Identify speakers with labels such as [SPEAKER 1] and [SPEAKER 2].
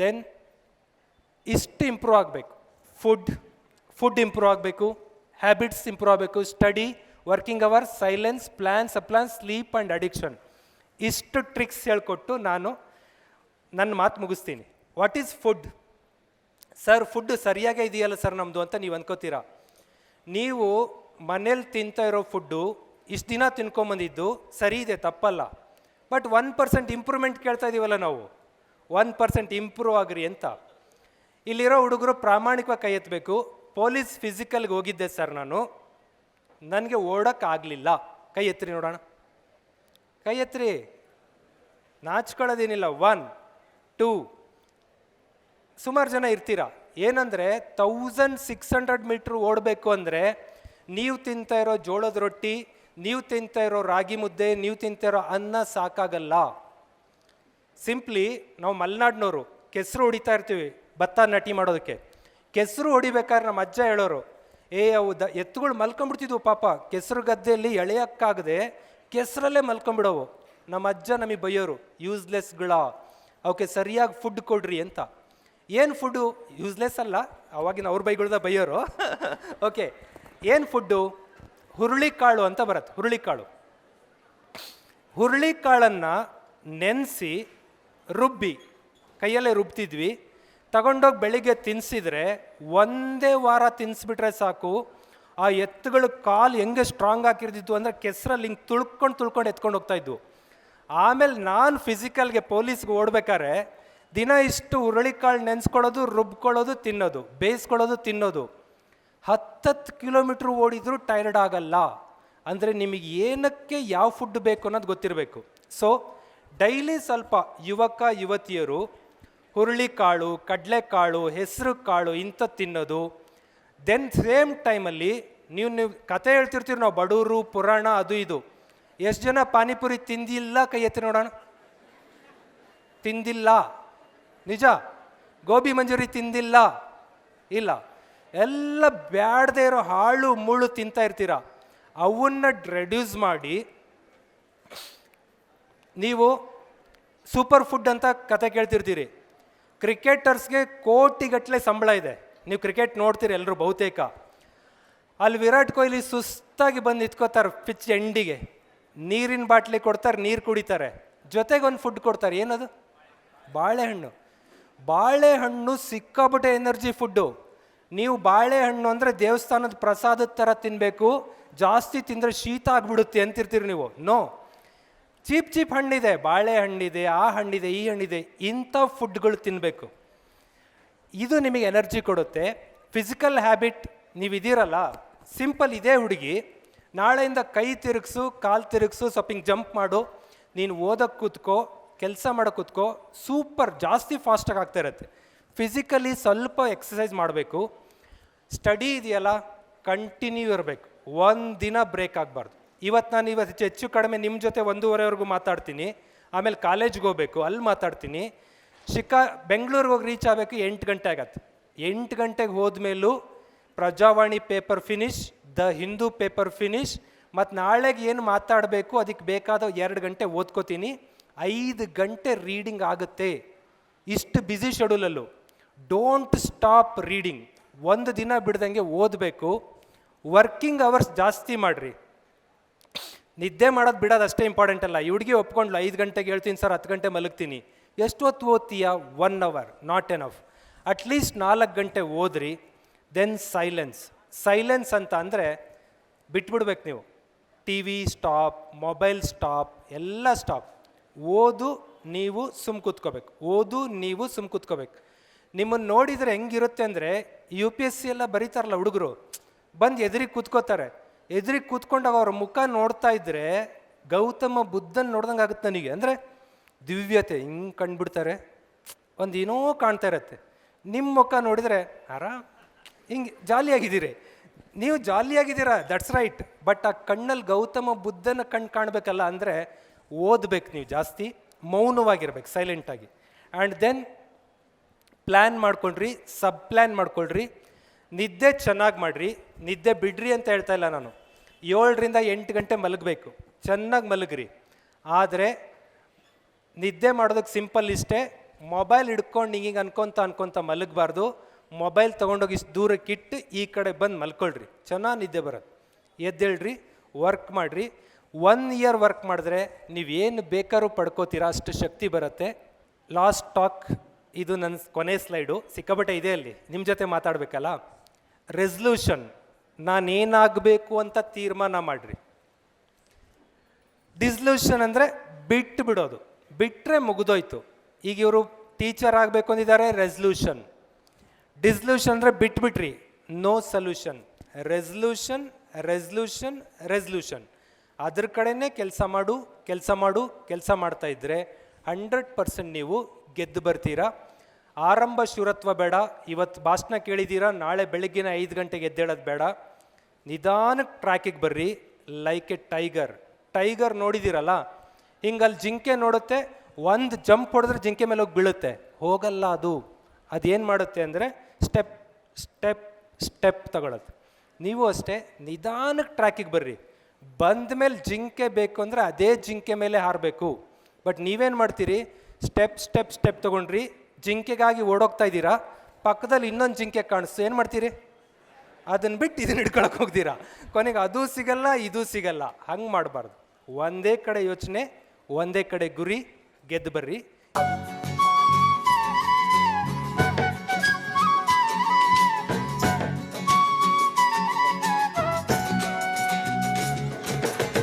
[SPEAKER 1] Then ಇಷ್ಟು improve ಆಗಬೇಕು. Food food improve ಆಗಬೇಕು. ಹ್ಯಾಬಿಟ್ಸ್ ಇಂಪ್ರೂವ್ ಆಗಬೇಕು. Study working hour silence plan ಸಪ್ಲಾನ್ sleep and addiction ಇಷ್ಟು ಟ್ರಿಕ್ಸ್ ಹೇಳ್ಕೊಟ್ಟು ನಾನು ನನ್ನ ಮಾತು ಮುಗಿಸ್ತೀನಿ. What is food sir food ಸರಿಯಾಗೇ ಇದೆಯಲ್ಲ ಸರ್ ನಮ್ಮದು ಅಂತ ನೀವು ಅನ್ಕೋತೀರಾ? ನೀವು ಮನೇಲಿ ತಿಂತಾ ಇರೋ ಫುಡ್ಡು ಇಷ್ಟು ದಿನ ತಿನ್ಕೊಂಬಂದಿದ್ದು ಸರಿ ಇದೆ, ತಪ್ಪಲ್ಲ. ಬಟ್ ಒನ್ ಪರ್ಸೆಂಟ್ ಇಂಪ್ರೂವ್ಮೆಂಟ್ ಕೇಳ್ತಾ ಇದ್ದೀವಲ್ಲ ನಾವು. ಒನ್ ಪರ್ಸೆಂಟ್ ಇಂಪ್ರೂವ್ ಆಗ್ರಿ ಅಂತ. ಇಲ್ಲಿರೋ ಹುಡುಗರು ಪ್ರಾಮಾಣಿಕವಾಗಿ ಕೈ ಎತ್ತಬೇಕು ಪೊಲೀಸ್ ಫಿಸಿಕಲ್ಗೆ ಹೋಗಿದ್ದೆ ಸರ್ ನಾನು. ನನಗೆ ಓಡೋಕ್ಕಾಗಲಿಲ್ಲ ಕೈ ಎತ್ತಿರಿ ನೋಡೋಣ. ಕೈ ಎತ್ತಿರಿ ನಾಚ್ಕೊಳ್ಳೋದೇನಿಲ್ಲ. One, two. ಸುಮಾರು ಜನ ಇರ್ತೀರಾ? ಏನಂದರೆ ತೌಸಂಡ್ ಸಿಕ್ಸ್ ಹಂಡ್ರೆಡ್ ಮೀಟ್ರ್ ಓಡಬೇಕು ಅಂದರೆ ನೀವು ತಿಂತಾ ಇರೋ ಜೋಳದ ರೊಟ್ಟಿ, ನೀವು ತಿಂತಾ ಇರೋ ರಾಗಿ ಮುದ್ದೆ, ನೀವು ತಿಂತಾ ಇರೋ ಅನ್ನ ಸಾಕಾಗಲ್ಲ. ಸಿಂಪ್ಲಿ ನಾವು ಮಲೆನಾಡಿನವರು ಕೆಸರು ಹೊಡಿತಾ ಇರ್ತೀವಿ, ಭತ್ತ ನಟಿ ಮಾಡೋದಕ್ಕೆ. ಕೆಸರು ಹೊಡಿಬೇಕಾದ್ರೆ ನಮ್ಮ ಅಜ್ಜ ಹೇಳೋರು, ಏ, ಅವು ದ, ಎತ್ತುಗಳು ಮಲ್ಕೊಂಡ್ಬಿಡ್ತಿದ್ವು ಪಾಪ, ಕೆಸರು ಗದ್ದೆಯಲ್ಲಿ ಎಳೆಯೋಕ್ಕಾಗದೆ ಕೆಸರಲ್ಲೇ ಮಲ್ಕೊಂಬಿಡೋವು ನಮ್ಮ ಅಜ್ಜ ನಮಗೆ ಬೈಯೋರು ಯೂಸ್ಲೆಸ್ಗಳ ಅವಕ್ಕೆ ಸರಿಯಾಗಿ ಫುಡ್ ಕೊಡ್ರಿ ಅಂತ. ಏನು ಫುಡ್ಡು ಯೂಸ್ಲೆಸ್ ಅಲ್ಲ, ಅವಾಗಿನ ಅವ್ರ ಬೈಗಳ್ದ ಬೈಯೋರು. ಓಕೆ ಏನು ಫುಡ್ಡು ಹುರುಳಿಕಾಳು ಅಂತ ಬರುತ್ತೆ, ಹುರುಳಿಕಾಳು. ಹುರುಳಿಕಾಳನ್ನು ನೆನೆಸಿ ರುಬ್ಬಿ, ಕೈಯಲ್ಲೇ ರುಬ್ತಿದ್ವಿ. ತಗೊಂಡೋಗಿ ಬೆಳಿಗ್ಗೆ ತಿನ್ಸಿದ್ರೆ ಒಂದೇ ವಾರ ತಿನ್ನಿಸ್ಬಿಟ್ರೆ ಸಾಕು. ಆ ಎತ್ತುಗಳ ಕಾಲು ಹೆಂಗೆ ಸ್ಟ್ರಾಂಗ್ ಆಗಿರ್ತಿತ್ತು ಅಂದರೆ ಕೆಸರಲ್ಲಿ ಹಿಂಗೆ ತುಳ್ಕೊಂಡು ತುಳ್ಕೊಂಡು ಎತ್ಕೊಂಡು ಹೋಗ್ತಾಯಿದ್ವು ಆಮೇಲೆ ನಾನು ಫಿಸಿಕಲ್ಗೆ ಪೊಲೀಸ್ಗೆ ಓಡ್ಬೇಕಾದ್ರೆ ದಿನ ಇಷ್ಟು ಹುರುಳಿಕಾಳು ನೆನೆಸ್ಕೊಳ್ಳೋದು, ರುಬ್ಕೊಳ್ಳೋದು, ತಿನ್ನೋದು, ಬೇಯಿಸ್ಕೊಳ್ಳೋದು, ತಿನ್ನೋದು. ಹತ್ತತ್ತು ಕಿಲೋಮೀಟ್ರ್ ಓಡಿದರೂ ಟೈರ್ಡ್ ಆಗಲ್ಲ. ಅಂದರೆ ನಿಮಗೆ ಏನಕ್ಕೆ ಯಾವ ಫುಡ್ ಬೇಕು ಅನ್ನೋದು ಗೊತ್ತಿರಬೇಕು. ಸೊ ಡೈಲಿ ಸ್ವಲ್ಪ ಯುವಕ, ಯುವತಿಯರು ಹುರುಳಿಕಾಳು, ಕಡಲೆಕಾಳು ಹೆಸರು ಕಾಳು ಇಂಥ ತಿನ್ನೋದು. ದೆನ್ ಸೇಮ್ ಟೈಮಲ್ಲಿ ನೀವು ನೀವು ಕತೆ ಹೇಳ್ತಿರ್ತೀರಿ, ನಾವು ಬಡವರು ಪುರಾಣ ಅದು ಇದು. ಎಷ್ಟು ಜನ ಪಾನಿಪುರಿ ತಿಂದಿಲ್ಲ ಕೈ ಎತ್ತಿ ನೋಡೋಣ? ತಿಂದಿಲ್ಲ. ನಿಜ? ಗೋಬಿ ಮಂಜೂರಿ ತಿಂದಿಲ್ಲ? ಇಲ್ಲ. ಎಲ್ಲ ಬ್ಯಾಡದೇ ಇರೋ ಹಾಳು, ಮುಳ್ಳು ತಿಂತಾ ಇರ್ತೀರ? ಅವನ್ನ ರೆಡ್ಯೂಸ್ ಮಾಡಿ ನೀವು ಸೂಪರ್ ಫುಡ್ ಅಂತ ಕತೆ ಕೇಳ್ತಿರ್ತೀರಿ. ಕ್ರಿಕೆಟರ್ಸ್ಗೆ ಕೋಟಿಗಟ್ಟಲೆ ಸಂಬಳ ಇದೆ. ನೀವು ಕ್ರಿಕೆಟ್ ನೋಡ್ತೀರಿ ಎಲ್ಲರೂ ಬಹುತೇಕ. ಅಲ್ಲಿ ವಿರಾಟ್ ಕೊಹ್ಲಿ ಸುಸ್ತಾಗಿ ಬಂದು ನಿಂತ್ಕೋತಾರೆ ಪಿಚ್ ಎಂಡಿಗೆ. ನೀರಿನ ಬಾಟ್ಲಿ ಕೊಡ್ತಾರೆ, ನೀರು ಕುಡಿತಾರೆ. ಜೊತೆಗೆ ಒಂದು ಫುಡ್ ಕೊಡ್ತಾರೆ. ಏನದು? ಬಾಳೆಹಣ್ಣು. ಬಾಳೆಹಣ್ಣು ಸಿಕ್ಕಾಬಿಟ್ಟೆ ಎನರ್ಜಿ ಫುಡ್ಡು. ನೀವು ಬಾಳೆಹಣ್ಣು ಅಂದರೆ ದೇವಸ್ಥಾನದ ಪ್ರಸಾದದ ಥರ ತಿನ್ನಬೇಕು ಜಾಸ್ತಿ ತಿಂದರೆ ಶೀತ ಆಗಿಬಿಡುತ್ತೆ ಅಂತಿರ್ತೀರಿ ನೀವು. ನೋ. ಚೀಪ್ ಚೀಪ್ ಹಣ್ಣಿದೆ ಬಾಳೆಹಣ್ಣಿದೆ ಆ ಹಣ್ಣಿದೆ, ಈ ಹಣ್ಣಿದೆ, ಇಂಥ ಫುಡ್ಗಳು ತಿನ್ನಬೇಕು ಇದು ನಿಮಗೆ ಎನರ್ಜಿ ಕೊಡುತ್ತೆ. ಫಿಸಿಕಲ್ ಹ್ಯಾಬಿಟ್ ನೀವು ಇದೀರಲ್ಲ, ಸಿಂಪಲ್ ಇದೇ ಹುಡುಗಿ. ನಾಳೆಯಿಂದ ಕೈ ತಿರುಗಿಸು, ಕಾಲು ತಿರುಗಿಸು ಸ್ವಲ್ಪ ಜಂಪ್ ಮಾಡು. ನೀನು ಓದೋಕ್ಕೆ ಕೂತ್ಕೋ, ಕೆಲಸ ಮಾಡೋಕ್ಕೆ ಕೂತ್ಕೋ, ಸೂಪರ್, ಜಾಸ್ತಿ ಫಾಸ್ಟಾಗಿ ಆಗ್ತಾ ಇರುತ್ತೆ. ಫಿಸಿಕಲಿ ಸ್ವಲ್ಪ ಎಕ್ಸಸೈಸ್ ಮಾಡಬೇಕು. ಸ್ಟಡಿ ಇದೆಯಲ್ಲ, ಕಂಟಿನ್ಯೂ ಇರಬೇಕು. ಒಂದು ದಿನ ಬ್ರೇಕ್ ಆಗಬಾರ್ದು. ಇವತ್ತು ನಾನು ಇವತ್ತು ಹೆಚ್ಚು ಕಡಿಮೆ ನಿಮ್ಮ ಜೊತೆ ಒಂದೂವರೆವರೆಗೂ ಮಾತಾಡ್ತೀನಿ. ಆಮೇಲೆ ಕಾಲೇಜ್ಗೆ ಹೋಗ್ಬೇಕು ಅಲ್ಲಿ ಮಾತಾಡ್ತೀನಿ. ಶಿಕಾ, ಬೆಂಗಳೂರಿಗೆ ಹೋಗಿ ರೀಚ್ ಆಗಬೇಕು ಎಂಟು ಗಂಟೆ ಆಗತ್ತೆ. ಎಂಟು ಗಂಟೆಗೆ ಹೋದ್ಮೇಲೂ Prajavani paper finish the Hindu paper finish ಮತ್ತು ನಾಳೆಗೆ ಏನು ಮಾತಾಡಬೇಕು ಅದಕ್ಕೆ ಬೇಕಾದ ಎರಡು ಗಂಟೆ ಓದ್ಕೋತೀನಿ. ಐದು ಗಂಟೆ ರೀಡಿಂಗ್ ಆಗುತ್ತೆ. ಇಷ್ಟು ಬ್ಯುಸಿ ಶೆಡ್ಯೂಲಲ್ಲೂ ಡೋಂಟ್ ಸ್ಟಾಪ್ ರೀಡಿಂಗ್ ಒಂದು ದಿನ ಬಿಡ್ದಂಗೆ ಓದಬೇಕು. ವರ್ಕಿಂಗ್ ಅವರ್ಸ್ ಜಾಸ್ತಿ ಮಾಡಿರಿ. ನಿದ್ದೆ ಮಾಡೋದು ಬಿಡೋದು ಅಷ್ಟೇ ಇಂಪಾರ್ಟೆಂಟ್ ಅಲ್ಲ. ಈ ಹುಡುಗಿ ಒಪ್ಕೊಂಡ್ಲು, ಐದು ಗಂಟೆಗೆ ಹೇಳ್ತೀನಿ ಸರ್, ಹತ್ತು ಗಂಟೆ ಮಲಗ್ತೀನಿ. ಎಷ್ಟು ಹೊತ್ತು ಓದ್ತೀಯ one hour not enough at least ನಾಲ್ಕು ಗಂಟೆ ಓದ್ರಿ ದೆನ್ ಸೈಲೆನ್ಸ್ ಸೈಲೆನ್ಸ್ ಅಂತ ಅಂದರೆ ಬಿಟ್ಬಿಡ್ಬೇಕು ನೀವು. T V stop mobile stop ಎಲ್ಲ ಸ್ಟಾಪ್ ಓದು, ನೀವು ಸುಮ್ ಕೂತ್ಕೋಬೇಕು. ಓದು, ನೀವು ಸುಮ್ ಕೂತ್ಕೋಬೇಕು. ನಿಮ್ಮನ್ನು ನೋಡಿದರೆ ಹೆಂಗಿರುತ್ತೆ ಅಂದರೆ ಯು ಪಿ ಎಸ್ ಸಿ ಎಲ್ಲ ಬರೀತಾರಲ್ಲ ಹುಡುಗರು. ಬಂದು ಎದುರಿಗೆ ಕೂತ್ಕೋತಾರೆ. ಎದುರಿಗೆ ಕೂತ್ಕೊಂಡಾಗ ಅವ್ರ ಮುಖ ನೋಡ್ತಾ ಇದ್ದರೆ ಗೌತಮ ಬುದ್ಧನ ನೋಡ್ದಂಗೆ ಆಗುತ್ತೆ ನನಗೆ. ಅಂದರೆ ದಿವ್ಯತೆ, ಹಿಂಗೆ ಕಂಡುಬಿಡ್ತಾರೆ. ಒಂದು ಏನೋ ಕಾಣ್ತಾ ಇರತ್ತೆ. ನಿಮ್ಮ ಮುಖ ನೋಡಿದರೆ ಆರಾಮ್ ಹಿಂಗೆ ಜಾಲಿಯಾಗಿದ್ದೀರಿ. ನೀವು ಜಾಲಿಯಾಗಿದ್ದೀರಾ? ದಟ್ಸ್ ರೈಟ್ ಬಟ್ ಆ ಕಣ್ಣಲ್ಲಿ ಗೌತಮ ಬುದ್ಧನ ಕಣ್ಣು ಕಾಣಬೇಕಲ್ಲ ಅಂದರೆ ಓದಬೇಕು ನೀವು ಜಾಸ್ತಿ, ಮೌನವಾಗಿರ್ಬೇಕು ಸೈಲೆಂಟಾಗಿ ಆ್ಯಂಡ್ ದೆನ್ ಪ್ಲ್ಯಾನ್ ಮಾಡ್ಕೊಳ್ರಿ ಸಬ್ ಪ್ಲ್ಯಾನ್ ಮಾಡ್ಕೊಳ್ರಿ. ನಿದ್ದೆ ಚೆನ್ನಾಗಿ ಮಾಡಿರಿ. ನಿದ್ದೆ ಬಿಡ್ರಿ ಅಂತ ಹೇಳ್ತಾ ಇಲ್ಲ ನಾನು. ಏಳರಿಂದ ಎಂಟು ಗಂಟೆ ಮಲಗಬೇಕು. ಚೆನ್ನಾಗಿ ಮಲಗ್ರಿ. ಆದರೆ ನಿದ್ದೆ ಮಾಡೋದಕ್ಕೆ ಸಿಂಪಲ್ ಇಷ್ಟೇ, ಮೊಬೈಲ್ ಹಿಡ್ಕೊಂಡು ಹಿಂಗೆ ಅನ್ಕೊಂತ ಅನ್ಕೊಂತ ಮಲಗಬಾರ್ದು. ಮೊಬೈಲ್ ತೊಗೊಂಡೋಗಿ ಇಷ್ಟು ದೂರಕ್ಕೆ ಇಟ್ಟು ಈ ಕಡೆ ಬಂದು ಮಲ್ಕೊಳ್ರಿ. ಚೆನ್ನಾಗಿ ನಿದ್ದೆ ಬರುತ್ತೆ. ಎದ್ದೇಳ್ರಿ, ವರ್ಕ್ ಮಾಡಿರಿ. ಒನ್ ಇಯರ್ ವರ್ಕ್ ಮಾಡಿದ್ರೆ ನೀವೇನು ಬೇಕಾದ್ರೂ ಪಡ್ಕೋತೀರಾ, ಅಷ್ಟು ಶಕ್ತಿ ಬರುತ್ತೆ. ಲಾಸ್ಟ್ ಟಾಕ್, ಇದು ನನ್ನ ಕೊನೆ ಸ್ಲೈಡು. ಸಿಕ್ಕಾಬಟ್ಟೆ ಇದೆ ಅಲ್ಲಿ. ನಿಮ್ಮ ಜೊತೆ ಮಾತಾಡಬೇಕಲ್ಲ? ರೆಸಲ್ಯೂಷನ್. ನಾನೇನಾಗಬೇಕು ಅಂತ ತೀರ್ಮಾನ ಮಾಡಿರಿ. ಡಿಸ್ಲ್ಯೂಷನ್ ಅಂದರೆ ಬಿಟ್ಟು ಬಿಡೋದು. ಬಿಟ್ಟರೆ ಮುಗಿದೋಯ್ತು. ಈಗ ಇವರು ಟೀಚರ್ ಆಗಬೇಕು ಅಂದಿದ್ದಾರೆ ರೆಸಲ್ಯೂಷನ್ ಡಿಸ್ಲ್ಯೂಷನ್ ಅಂದರೆ ಬಿಟ್ಬಿಟ್ರಿ no solution resolution resolution resolution ಅದ್ರ ಕಡೆನೇ ಕೆಲಸ ಮಾಡು ಕೆಲಸ ಮಾಡು, ಕೆಲಸ ಮಾಡ್ತಾ ಇದ್ದರೆ ಹಂಡ್ರೆಡ್ ಪರ್ಸೆಂಟ್ ನೀವು ಗೆದ್ದು ಬರ್ತೀರಾ. ಆರಂಭ ಶುರತ್ವ ಬೇಡ. ಇವತ್ತು ಭಾಷಣ ಕೇಳಿದ್ದೀರಾ ನಾಳೆ ಬೆಳಗ್ಗಿನ ಐದು ಗಂಟೆಗೆ ಎದ್ದೇಳೋದು ಬೇಡ. ನಿಧಾನಕ್ಕೆ ಟ್ರ್ಯಾಕಿಗೆ ಬರ್ರಿ ಲೈಕ್ ಎ ಟೈಗರ್ ಟೈಗರ್ ನೋಡಿದ್ದೀರಲ್ಲ ಹಿಂಗಲ್ಲಿ ಜಿಂಕೆ ನೋಡುತ್ತೆ, ಒಂದು ಜಂಪ್ ಹೊಡೆದ್ರೆ ಜಿಂಕೆ ಮೇಲೆ ಹೋಗಿ ಬೀಳುತ್ತೆ. ಹೋಗಲ್ಲ ಅದು. ಅದೇನು ಮಾಡುತ್ತೆ ಅಂದರೆ ಸ್ಟೆಪ್ ಸ್ಟೆಪ್ ಸ್ಟೆಪ್ ತಗೊಳತ್ತೆ ನೀವು ಅಷ್ಟೇ ನಿಧಾನಕ್ಕೆ ಟ್ರ್ಯಾಕಿಗೆ ಬರ್ರಿ. ಬಂದ ಮೇಲೆ ಜಿಂಕೆ ಬೇಕು ಅಂದರೆ ಅದೇ ಜಿಂಕೆ ಮೇಲೆ ಹಾರಬೇಕು. ಬಟ್ ನೀವೇನು ಮಾಡ್ತೀರಿ? ಸ್ಟೆಪ್ ಸ್ಟೆಪ್ ಸ್ಟೆಪ್ ತೊಗೊಂಡ್ರಿ, ಜಿಂಕೆಗಾಗಿ ಓಡೋಗ್ತಾ ಇದ್ದೀರಾ, ಪಕ್ಕದಲ್ಲಿ ಇನ್ನೊಂದು ಜಿಂಕೆ ಕಾಣಿಸ್ತು. ಏನು ಮಾಡ್ತೀರಿ? ಅದನ್ನ ಬಿಟ್ಟು ಇದನ್ನ ಹಿಡ್ಕೊಳಕ್ಕೆ ಹೋಗ್ತೀರಾ? ಕೊನೆಗೆ ಅದು ಸಿಗಲ್ಲ, ಇದು ಸಿಗಲ್ಲ. ಹಂಗೆ ಮಾಡಬಾರ್ದು. ಒಂದೇ ಕಡೆ ಯೋಚನೆ, ಒಂದೇ ಕಡೆ ಗುರಿ, ಗೆದ್ದು ಬರ್ರಿ.